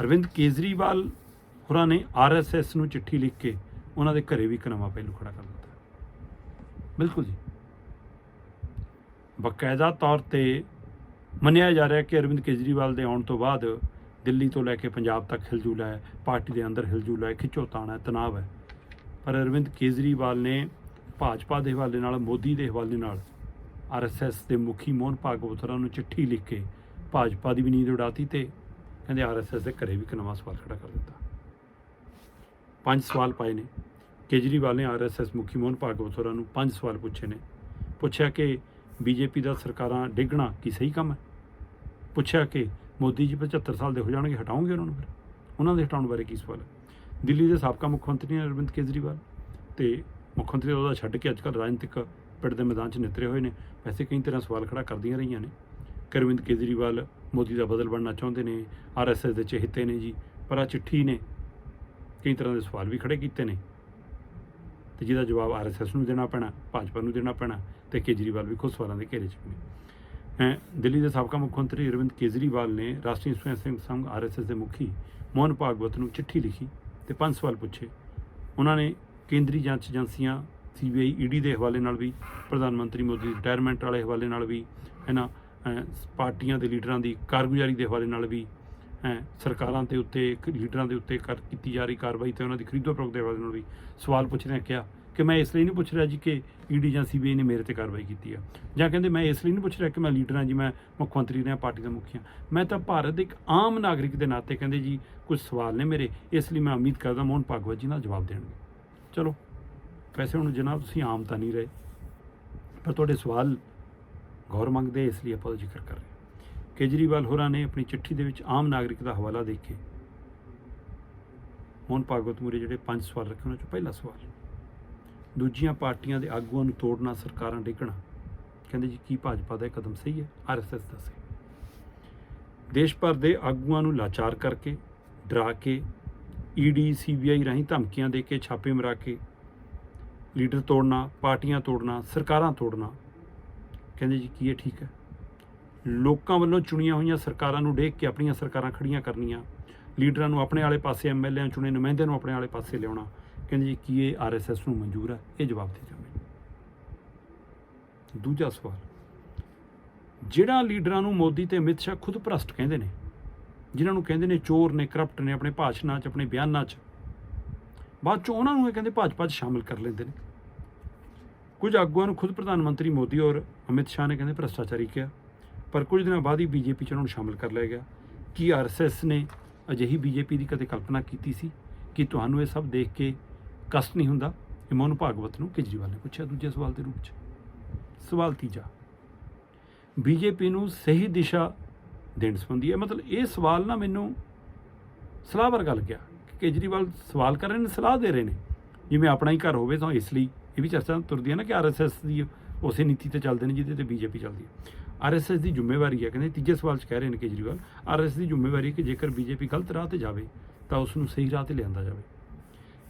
ਅਰਵਿੰਦ ਕੇਜਰੀਵਾਲ ਹੋਰਾਂ ਨੇ ਆਰਐਸਐਸ ਨੂੰ ਚਿੱਠੀ ਲਿਖ ਕੇ ਉਹਨਾਂ ਦੇ ਘਰੇ ਵੀ ਇੱਕ ਨਵਾਂ ਪਹਿਲੂ ਖੜਾ ਕਰ ਦਿੱਤਾ। ਬਿਲਕੁਲ ਜੀ। ਬਕਾਇਦਾ ਤੌਰ ਤੇ ਮੰਨਿਆ ਜਾ ਰਿਹਾ ਕਿ ਅਰਵਿੰਦ ਕੇਜਰੀਵਾਲ ਦੇ ਆਉਣ ਤੋਂ ਬਾਅਦ ਦਿੱਲੀ ਤੋਂ ਲੈ ਕੇ ਪੰਜਾਬ ਤੱਕ ਹਿਲਜੁਲ ਹੈ, ਪਾਰਟੀ ਦੇ ਅੰਦਰ ਹਿਲਜੁਲ ਹੈ ਖਿੱਚੋਤਾਣ ਹੈ, ਤਣਾਅ ਹੈ। ਪਰ ਅਰਵਿੰਦ ਕੇਜਰੀਵਾਲ ਨੇ ਭਾਜਪਾ ਦੇ ਹਵਾਲੇ ਨਾਲ, ਮੋਦੀ ਦੇ ਹਵਾਲੇ ਨਾਲ ਆਰਐਸਐਸ ਦੇ ਮੁਖੀ ਮੋਹਨ ਭਾਗਵਤ ਹੋਰਾਂ ਨੂੰ ਚਿੱਠੀ ਲਿਖ ਕੇ ਭਾਜਪਾ ਦੀ ਵੀ ਨੀਂਦ ਉਡਾਤੀ ਤੇ ਕਹਿੰਦੇ ਆਰਐਸਐਸ ਦੇ ਘਰੇ ਵੀ ਇੱਕ ਨਵਾਂ ਸਵਾਲ ਖੜਾ ਕਰ ਦਿੱਤਾ। ਪੰਜ ਸਵਾਲ ਪਾਏ ਨੇ। ਕੇਜਰੀਵਾਲ ਨੇ ਆਰਐਸਐਸ ਮੁਖੀ ਮੋਹਨ ਭਾਗਵਤ ਹੋਰਾਂ ਨੂੰ ਪੰਜ ਸਵਾਲ ਪੁੱਛੇ ਨੇ। ਪੁੱਛਿਆ ਕਿ ਬੀਜੇਪੀ ਦਾ ਸਰਕਾਰਾਂ ਡਿੱਗਣਾ ਕੀ ਸਹੀ ਕੰਮ ਹੈ? ਪੁੱਛਿਆ ਕਿ ਮੋਦੀ ਜੀ 75 ਸਾਲ ਦੇ ਹੋ ਜਾਣਗੇ ਹਟਾਉਂਗੇ ਉਹਨਾਂ ਨੂੰ ਫਿਰ? ਉਹਨਾਂ ਦੇ ਹਟਾਉਣ ਬਾਰੇ ਕੀ ਸਵਾਲ ਹੈ? ਦਿੱਲੀ ਦੇ ਸਾਬਕਾ ਮੁੱਖ ਮੰਤਰੀ ਨੇ ਅਰਵਿੰਦ ਕੇਜਰੀਵਾਲ ਤੇ ਮੁੱਖ ਮੰਤਰੀ ਉਹਦਾ ਛੱਡ ਕੇ ਅੱਜਕੱਲ ਰਾਜਨੀਤਿਕ ਪਿੰਡ ਦੇ ਮੈਦਾਨ 'ਚ ਨਿਤਰੇ ਹੋਏ ਨੇ। ਵੈਸੇ ਕਈ ਤਰ੍ਹਾਂ ਸਵਾਲ ਖੜਾ ਕਰਦੀਆਂ ਰਹੀਆਂ ਨੇ। ਕਿ ਅਰਵਿੰਦ ਕੇਜਰੀਵਾਲ ਮੋਦੀ ਦਾ ਬਦਲ ਬਣਨਾ ਚਾਹੁੰਦੇ ਨੇ ਆਰਐਸਐਸ ਦੇ ਚਹੇਤੇ ਨੇ ਜੀ, ਪਰ ਆ ਚਿੱਠੀ ਨੇ। ਕਈ ਤਰ੍ਹਾਂ ਦੇ ਸਵਾਲ ਵੀ ਖੜੇ ਕੀਤੇ ਨੇ। ਤੇ ਜਿਹਦਾ ਜਵਾਬ ਆਰਐਸਐਸ ਨੂੰ ਦੇਣਾ ਪੈਣਾ, ਭਾਜਪਾ ਨੂੰ ਦੇਣਾ ਪੈਣਾ ਤੇ ਕੇਜਰੀਵਾਲ ਵੀ ਖੁਦ ਸਵਾਲਾਂ ਦੇ ਘੇਰੇ 'ਚ ਨੇ। ਅਹ ਦਿੱਲੀ ਦੇ ਸਾਬਕਾ ਮੁੱਖ ਮੰਤਰੀ ਅਰਵਿੰਦ ਕੇਜਰੀਵਾਲ ਨੇ ਰਾਸ਼ਟਰੀ ਸਵੈਂ ਸੇਵਕ ਸੰਘ ਆਰਐਸਐਸ ਦੇ ਮੁਖੀ ਮੋਹਨ ਭਾਗਵਤ ਨੂੰ ਚਿੱਠੀ ਲਿਖੀ ਤੇ ਪੰਜ ਸਵਾਲ ਪੁੱਛੇ। ਉਹਨਾਂ ਨੇ ਕੇਂਦਰੀ ਜਾਂਚ ਏਜੰਸੀਆਂ ਸੀਬੀਆਈ ਈਡੀ ਦੇ ਹਵਾਲੇ ਨਾਲ ਵੀ, ਪ੍ਰਧਾਨ ਮੰਤਰੀ ਮੋਦੀ ਦੀ ਰਿਟਾਇਰਮੈਂਟ ਵਾਲੇ ਹਵਾਲੇ ਨਾਲ ਵੀ, ਹੈ ਨਾ ਪਾਰਟੀਆਂ ਦੇ ਲੀਡਰਾਂ ਦੀ ਕਾਰਗੁਜ਼ਾਰੀ ਦੇ ਹਵਾਲੇ ਨਾਲ ਵੀ ਅਹ, ਸਰਕਾਰਾਂ ਦੇ ਉੱਤੇ ਇੱਕ ਲੀਡਰਾਂ ਦੇ ਉੱਤੇ ਕਰ ਕੀਤੀ ਜਾ ਰਹੀ ਕਾਰਵਾਈ ਤੇ ਉਹਨਾਂ ਦੀ ਖਰੀਦੋ ਫਰੋਖਤ ਦੇ ਹਵਾਲੇ ਨਾਲ ਵੀ ਸਵਾਲ ਪੁੱਛ ਰਿਹਾ ਕਿਹਾ ਕਿ ਮੈਂ ਇਸ ਲਈ ਨਹੀਂ ਪੁੱਛ ਰਿਹਾ ਜੀ ਕਿ ਈਡੀ ਜਾਂ ਸੀਬੀਆਈ ਨੇ ਮੇਰੇ ਤੇ ਕਾਰਵਾਈ ਕੀਤੀ ਆ। ਜਾਂ ਕਹਿੰਦੇ ਮੈਂ ਇਸ ਲਈ ਨਹੀਂ ਪੁੱਛ ਰਿਹਾ ਕਿ ਮੈਂ ਲੀਡਰ ਹਾਂ ਜੀ ਮੈਂ ਮੁੱਖ ਮੰਤਰੀ ਰਿਹਾ ਪਾਰਟੀ ਦਾ ਮੁਖੀ ਹਾਂ। ਮੈਂ ਤਾਂ ਭਾਰਤ ਦੇ ਇੱਕ ਆਮ ਨਾਗਰਿਕ ਦੇ ਨਾਤੇ ਕਹਿੰਦੇ ਜੀ ਕੁਝ ਸਵਾਲ ਨੇ ਮੇਰੇ ਇਸ ਲਈ ਮੈਂ ਉਮੀਦ ਕਰਦਾ ਮੋਹਨ ਭਾਗਵਤ ਜੀ ਨਾਲ ਜਵਾਬ ਦੇਣਗੇ। ਚਲੋ ਵੈਸੇ ਹੁਣ ਜਨਾਬ ਤੁਸੀਂ ਆਮ ਤਾਂ ਨਹੀਂ ਰਹੇ ਪਰ ਤੁਹਾਡੇ ਸਵਾਲ ਗੌਰ ਮੰਗਦੇ ਇਸ ਲਈ ਆਪਾਂ ਉਹਦਾ ਜ਼ਿਕਰ ਕਰ ਰਹੇ ਕੇਜਰੀਵਾਲ ਹੋਰਾਂ ਨੇ ਆਪਣੀ ਚਿੱਠੀ ਦੇ ਵਿੱਚ ਆਮ ਨਾਗਰਿਕ ਦਾ ਹਵਾਲਾ ਦੇ ਕੇ ਮੋਹਨ ਭਾਗਵਤ ਮੂਰੇ ਜਿਹੜੇ ਪੰਜ ਸਵਾਲ ਰੱਖੇ, ਉਹਨਾਂ ਚੋਂ ਪਹਿਲਾ ਸਵਾਲ, ਦੂਜੀਆਂ ਪਾਰਟੀਆਂ ਦੇ ਆਗੂਆਂ ਨੂੰ ਤੋੜਨਾ ਸਰਕਾਰਾਂ ਡੇਗਣਾ। ਕਹਿੰਦੇ ਜੀ, ਕੀ ਭਾਜਪਾ ਦਾ ਇਹ ਕਦਮ ਸਹੀ ਹੈ? ਆਰਐਸਐਸ ਦਾ ਸਹੀ। ਦੇਸ਼ ਭਰ ਦੇ ਆਗੂਆਂ ਨੂੰ ਲਾਚਾਰ ਕਰਕੇ, ਡਰਾ ਕੇ ਈਡੀ ਸੀਬੀਆਈ ਰਾਹੀਂ ਧਮਕੀਆਂ ਦੇ ਕੇ, ਛਾਪੇ ਮਰਾ ਕੇ, ਲੀਡਰ ਤੋੜਨਾ, ਪਾਰਟੀਆਂ ਤੋੜਨਾ, ਸਰਕਾਰਾਂ ਤੋੜਨਾ ਕਹਿੰਦੇ ਜੀ ਕੀ ਇਹ ਠੀਕ ਹੈ? ਲੋਕਾਂ ਵੱਲੋਂ ਚੁਣੀਆਂ ਹੋਈਆਂ ਸਰਕਾਰਾਂ ਨੂੰ ਡੇਕ ਕੇ ਆਪਣੀਆਂ ਸਰਕਾਰਾਂ ਖੜੀਆਂ ਕਰਨੀਆਂ, ਲੀਡਰਾਂ ਨੂੰ ਆਪਣੇ ਵਾਲੇ ਪਾਸੇ ਐਮਐਲਏ ਚੁਣੇ ਨੁਮਾਇੰਦਿਆਂ ਨੂੰ ਆਪਣੇ ਵਾਲੇ ਪਾਸੇ ਲਿਆਉਣਾ, ਕਹਿੰਦੇ ਜੀ ਕੀ ਇਹ ਆਰਐਸਐਸ ਨੂੰ ਮਨਜ਼ੂਰ ਹੈ? ਇਹ ਜਵਾਬ ਦੇ ਜਾਵੇ ਦੂਜਾ ਸਵਾਲ ਜਿਹੜਾ ਲੀਡਰਾਂ ਨੂੰ ਮੋਦੀ ਤੇ ਅਮਿਤ ਸ਼ਾਹ ਖੁਦ ਭ੍ਰਸ਼ਟ ਕਹਿੰਦੇ ਨੇ, ਜਿਨ੍ਹਾਂ ਨੂੰ ਕਹਿੰਦੇ ਨੇ ਚੋਰ ਨੇ, ਕਰਪਟ ਨੇ, ਆਪਣੇ ਭਾਸ਼ਣਾਂ 'ਚ, ਆਪਣੇ ਬਿਆਨਾਂ 'ਚ, ਬਾਅਦ 'ਚ ਉਹਨਾਂ ਨੂੰ ਇਹ ਕਹਿੰਦੇ ਭਾਜਪਾ 'ਚ ਸ਼ਾਮਿਲ ਕਰ ਲੈਂਦੇ ਨੇ। ਕੁਝ ਆਗੂਆਂ ਨੂੰ ਖੁਦ ਪ੍ਰਧਾਨ ਮੰਤਰੀ ਮੋਦੀ ਔਰ ਅਮਿਤ ਸ਼ਾਹ ਨੇ ਕਹਿੰਦੇ ਭ੍ਰਸ਼ਟਾਚਾਰੀ ਕਿਹਾ, ਪਰ ਕੁਝ ਦਿਨਾਂ ਬਾਅਦ ਹੀ ਬੀਜੇਪੀ 'ਚ ਉਹਨਾਂ ਨੂੰ ਸ਼ਾਮਿਲ ਕਰ ਲਿਆ ਗਿਆ। ਕੀ ਆਰਐਸਐਸ ਨੇ ਅਜਿਹੀ ਬੀਜੇਪੀ ਦੀ ਕਦੇ ਕਲਪਨਾ ਕੀਤੀ ਸੀ? ਕਿ ਤੁਹਾਨੂੰ ਇਹ ਸਭ ਦੇਖ ਕੇ ਕਸ਼ਟ ਨਹੀਂ ਹੁੰਦਾ? ਇਹ ਮੋਹਨ ਭਾਗਵਤ ਨੂੰ ਕੇਜਰੀਵਾਲ ਨੇ ਪੁੱਛਿਆ ਦੂਜੇ ਸਵਾਲ ਦੇ ਰੂਪ 'ਚ। ਸਵਾਲ ਤੀਜਾ, ਬੀਜੇਪੀ ਨੂੰ ਸਹੀ ਦਿਸ਼ਾ ਦੇਣ ਸੰਬੰਧੀ ਹੈ ਮਤਲਬ ਇਹ ਸਵਾਲ ਨਾ ਮੈਨੂੰ ਸਲਾਹ ਵਰਗਾ ਲੱਗਿਆ ਕਿ ਕੇਜਰੀਵਾਲ ਸਵਾਲ ਕਰ ਰਹੇ ਨੇ, ਸਲਾਹ ਦੇ ਰਹੇ ਨੇ। ਜਿਵੇਂ ਆਪਣਾ ਹੀ ਘਰ ਹੋਵੇ ਤਾਂ ਇਸ ਲਈ ਇਹ ਵੀ ਚਰਚਾ ਤੁਰਦੀ ਹੈ ਨਾ ਕਿ ਆਰਐਸਐਸ ਦੀ ਉਸੇ ਨੀਤੀ ਤੇ ਚੱਲਦੇ ਨੇ ਜਿਹਦੇ ਤੇ ਬੀਜੇਪੀ ਚੱਲਦੀ ਹੈ। ਆਰਐਸਐਸ ਦੀ ਜ਼ਿੰਮੇਵਾਰੀ ਹੈ, ਕਹਿੰਦੇ ਤੀਜੇ ਸਵਾਲ 'ਚ ਕਹਿ ਰਹੇ ਨੇ ਕੇਜਰੀਵਾਲ ਆਰਐਸਐਸ ਦੀ ਜ਼ਿੰਮੇਵਾਰੀ ਹੈ ਕਿ ਜੇਕਰ ਬੀਜੇਪੀ ਗਲਤ ਰਾਹ ਤੇ ਜਾਵੇ ਤਾਂ ਉਸ ਨੂੰ ਸਹੀ ਰਾਹ ਤੇ ਲਿਆਂਦਾ ਜਾਵੇ।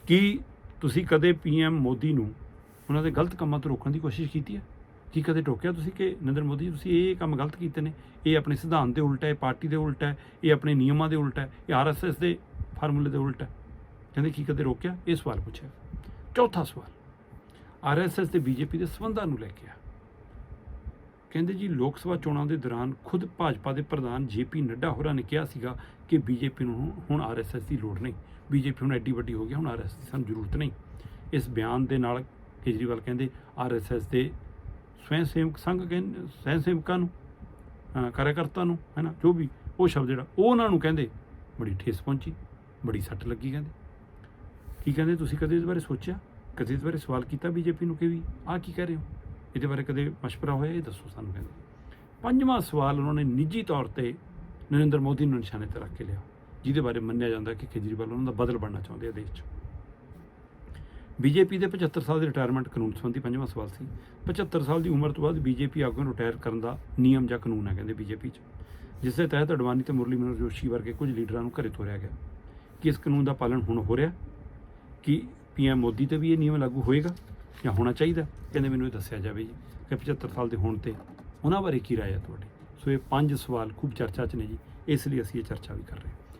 ਕੀ ਤੁਸੀਂ ਕਦੇ ਪੀਐਮ ਮੋਦੀ ਨੂੰ ਉਹਨਾਂ ਦੇ ਗਲਤ ਕੰਮਾਂ ਤੋਂ ਰੋਕਣ ਦੀ ਕੋਸ਼ਿਸ਼ ਕੀਤੀ ਹੈ? ਕੀ ਕਦੇ ਟੋਕਿਆ ਤੁਸੀਂ ਕਿ ਨਰਿੰਦਰ ਮੋਦੀ ਜੀ, ਤੁਸੀਂ ਇਹ ਕੰਮ ਗਲਤ ਕੀਤੇ ਨੇ? ਇਹ ਆਪਣੇ ਸਿਧਾਂਤ ਦੇ ਉਲਟ ਹੈ, ਇਹ ਪਾਰਟੀ ਦੇ ਉਲਟ ਹੈ, ਇਹ ਆਪਣੇ ਨਿਯਮਾਂ ਦੇ ਉਲਟ ਹੈ, ਇਹ ਆਰਐਸਐਸ ਦੇ ਫਾਰਮੂਲੇ ਦੇ ਉਲਟ ਹੈ। ਕਹਿੰਦੇ ਕੀ ਕਦੇ ਰੋਕਿਆ? ਇਹ ਸਵਾਲ ਪੁੱਛਿਆ। ਚੌਥਾ ਸਵਾਲ। ਆਰਐਸਐਸ ਤੇ ਬੀਜੇਪੀ ਦੇ ਸੰਬੰਧਾਂ ਨੂੰ ਲੈ ਕੇ ਆ। ਕਹਿੰਦੇ ਜੀ, ਲੋਕ ਸਭਾ ਚੋਣਾਂ ਦੇ ਦੌਰਾਨ ਖੁਦ ਭਾਜਪਾ ਦੇ ਪ੍ਰਧਾਨ ਜੇਪੀ ਨੱਡਾ ਹੋਰਾਂ ਨੇ ਕਿਹਾ ਸੀਗਾ ਕਿ ਬੀਜੇਪੀ ਨੂੰ ਹੁਣ ਆਰਐਸਐਸ ਦੀ ਲੋੜ ਨਹੀਂ। ਬੀਜੇਪੀ ਹੁਣ ਐਡੀ ਵੱਡੀ ਹੋ ਗਈ ਹੁਣ ਆਰਐਸਐਸ ਦੀ ਸਾਨੂੰ ਜ਼ਰੂਰਤ ਨਹੀਂ। ਇਸ ਬਿਆਨ ਦੇ ਨਾਲ ਕੇਜਰੀਵਾਲ ਕਹਿੰਦੇ ਆਰਐਸਐਸ ਦੇ ਸਵੈਂ ਸੇਵਕ ਸੰਘ ਕਹਿੰਦੇ ਸਵੈਂ ਸੇਵਕਾਂ ਨੂੰ ਅਹ ਕਾਰਜਕਰਤਾ ਨੂੰ, ਹੈ ਨਾ, ਜੋ ਵੀ ਉਹ ਸ਼ਬਦ ਜਿਹੜਾ, ਉਹ ਉਹਨਾਂ ਨੂੰ ਕਹਿੰਦੇ, ਬੜੀ ਠੇਸ ਪਹੁੰਚੀ, ਬੜੀ ਸੱਟ ਲੱਗੀ ਕਹਿੰਦੇ। ਕੀ ਕਹਿੰਦੇ, ਤੁਸੀਂ ਕਦੇ ਇਸ ਬਾਰੇ ਸੋਚਿਆ? ਕਦੇ ਇਸ ਬਾਰੇ ਸਵਾਲ ਕੀਤਾ ਬੀਜੇਪੀ ਨੂੰ ਕਿ ਵੀ ਆਹ ਕੀ ਕਹਿ ਰਹੇ ਹੋ? ਇਹਦੇ ਬਾਰੇ ਕਦੇ ਮਸ਼ਵਰਾ ਹੋਇਆ? ਇਹ ਦੱਸੋ ਸਾਨੂੰ ਕਹਿੰਦੇ। ਪੰਜਵਾਂ ਸਵਾਲ ਉਹਨਾਂ ਨੇ ਨਿੱਜੀ ਤੌਰ ਤੇ ਨਰਿੰਦਰ ਮੋਦੀ ਨੂੰ ਨਿਸ਼ਾਨੇ ਤੇ ਰੱਖ ਕੇ ਲਿਆ। ਜਿਹਦੇ ਬਾਰੇ ਮੰਨਿਆ ਜਾਂਦਾ ਕਿ ਕੇਜਰੀਵਾਲ ਉਹਨਾਂ ਦਾ ਬਦਲ ਬਣਨਾ ਚਾਹੁੰਦੇ ਆ ਦੇਸ਼ 'ਚ। ਬੀਜੇਪੀ ਦੇ 75 ਸਾਲ ਦੇ ਰਿਟਾਇਰਮੈਂਟ ਕਾਨੂੰਨ ਸੰਬੰਧੀ ਪੰਜਵਾਂ ਸਵਾਲ ਸੀ। 75 ਸਾਲ ਦੀ ਉਮਰ ਤੋਂ ਬਾਅਦ ਬੀਜੇਪੀ ਆਗੂਆਂ ਨੂੰ ਰਿਟਾਇਰ ਕਰਨ ਦਾ ਨਿਯਮ ਜਾਂ ਕਾਨੂੰਨ ਹੈ ਕਹਿੰਦੇ ਬੀਜੇਪੀ 'ਚ। ਜਿਸ ਦੇ ਤਹਿਤ ਅਡਵਾਨੀ ਤੇ ਮੁਰਲੀ ਮਨੋਹਰ ਜੋਸ਼ੀ ਵਰਗੇ ਕੁਝ ਲੀਡਰਾਂ ਨੂੰ ਘਰੇ ਤੋਰਿਆ ਗਿਆ। ਕਿ ਇਸ ਕਾਨੂੰਨ ਦਾ ਪਾਲਣ ਹੁਣ ਹੋ ਰਿਹਾ? ਕਿ ਪੀਐਮ ਮੋਦੀ ਤੇ ਵੀ ਇਹ ਨਿਯਮ ਲਾਗੂ ਹੋਏਗਾ ਜਾਂ ਹੋਣਾ ਚਾਹੀਦਾ? ਕਹਿੰਦੇ ਮੈਨੂੰ ਇਹ ਦੱਸਿਆ ਜਾਵੇ ਜੀ ਕਿ 75 ਸਾਲ ਦੇ ਹੋਣ ਤੇ ਉਹਨਾਂ ਬਾਰੇ ਕੀ ਰਾਏ ਹੈ ਤੁਹਾਡੀ? ਸੋ ਇਹ ਪੰਜ ਸਵਾਲ ਖੂਬ ਚਰਚਾ 'ਚ ਨੇ ਜੀ, ਇਸ ਲਈ ਅਸੀਂ ਇਹ ਚਰਚਾ ਵੀ ਕਰ ਰਹੇ ਹਾਂ।